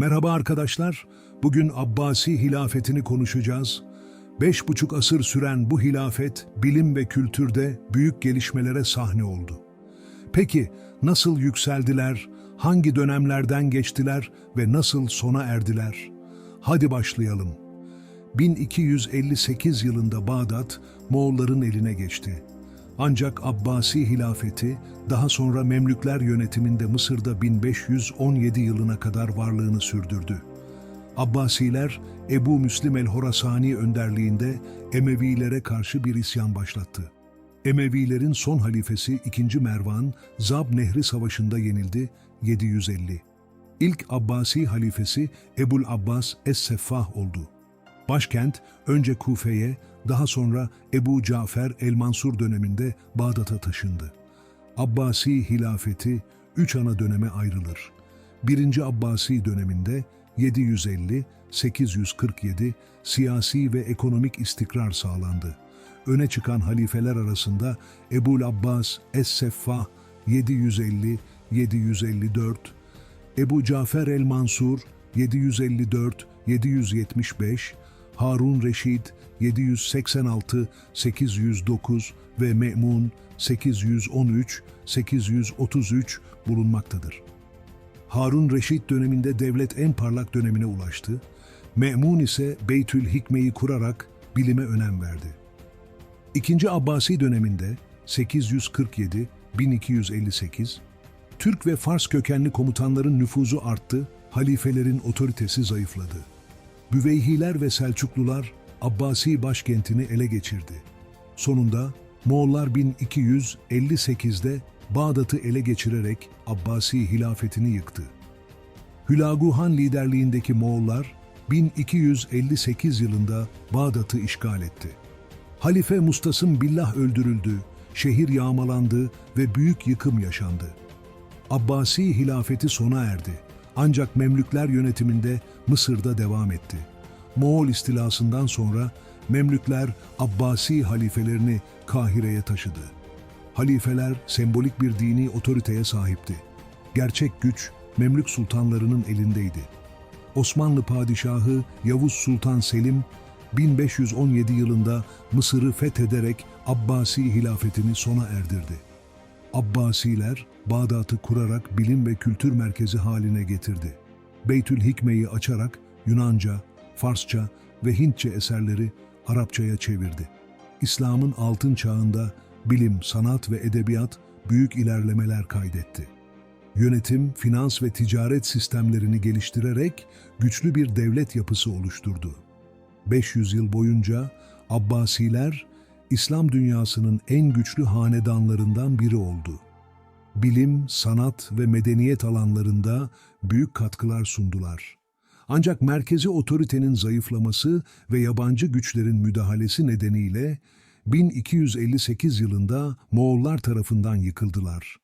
Merhaba arkadaşlar. Bugün Abbasi hilafetini konuşacağız. Beş buçuk asır süren bu hilafet, bilim ve kültürde büyük gelişmelere sahne oldu. Peki nasıl yükseldiler, hangi dönemlerden geçtiler ve nasıl sona erdiler? Hadi başlayalım. 1258 yılında Bağdat, Moğolların eline geçti. Ancak Abbasi hilafeti daha sonra Memlükler yönetiminde Mısır'da 1517 yılına kadar varlığını sürdürdü. Abbasiler Ebu Müslim el-Horasani önderliğinde Emevilere karşı bir isyan başlattı. Emevilerin son halifesi 2. Mervan, Zab Nehri Savaşı'nda yenildi 750. İlk Abbasi halifesi Ebul Abbas Es-Seffah oldu. Başkent önce Kufe'ye, daha sonra Ebu Cafer el-Mansur döneminde Bağdat'a taşındı. Abbasi hilafeti üç ana döneme ayrılır. Birinci Abbasi döneminde 750-847 siyasi ve ekonomik istikrar sağlandı. Öne çıkan halifeler arasında Ebul Abbas Es-Seffah 750-754, Ebu Cafer el-Mansur 754-775, Harun Reşid 786-809 ve Me'mun 813-833 bulunmaktadır. Harun Reşid döneminde devlet en parlak dönemine ulaştı. Me'mun ise Beytül Hikme'yi kurarak bilime önem verdi. İkinci Abbasi döneminde 847-1258 Türk ve Fars kökenli komutanların nüfuzu arttı, halifelerin otoritesi zayıfladı. Büveyhiler ve Selçuklular Abbasi başkentini ele geçirdi. Sonunda Moğollar 1258'de Bağdat'ı ele geçirerek Abbasi hilafetini yıktı. Hülagu Han liderliğindeki Moğollar 1258 yılında Bağdat'ı işgal etti. Halife Mustasım Billah öldürüldü, şehir yağmalandı ve büyük yıkım yaşandı. Abbasi hilafeti sona erdi. Ancak Memlükler yönetiminde Mısır'da devam etti. Moğol istilasından sonra Memlükler Abbasi halifelerini Kahire'ye taşıdı. Halifeler sembolik bir dini otoriteye sahipti. Gerçek güç Memlük sultanlarının elindeydi. Osmanlı padişahı Yavuz Sultan Selim 1517 yılında Mısır'ı fethederek Abbasi hilafetini sona erdirdi. Abbasiler Bağdat'ı kurarak bilim ve kültür merkezi haline getirdi. Beytül Hikme'yi açarak Yunanca, Farsça ve Hintçe eserleri Arapçaya çevirdi. İslam'ın altın çağında bilim, sanat ve edebiyat büyük ilerlemeler kaydetti. Yönetim, finans ve ticaret sistemlerini geliştirerek güçlü bir devlet yapısı oluşturdu. 500 yıl boyunca Abbasiler İslam dünyasının en güçlü hanedanlarından biri oldu. Bilim, sanat ve medeniyet alanlarında büyük katkılar sundular. Ancak merkezi otoritenin zayıflaması ve yabancı güçlerin müdahalesi nedeniyle 1258 yılında Moğollar tarafından yıkıldılar.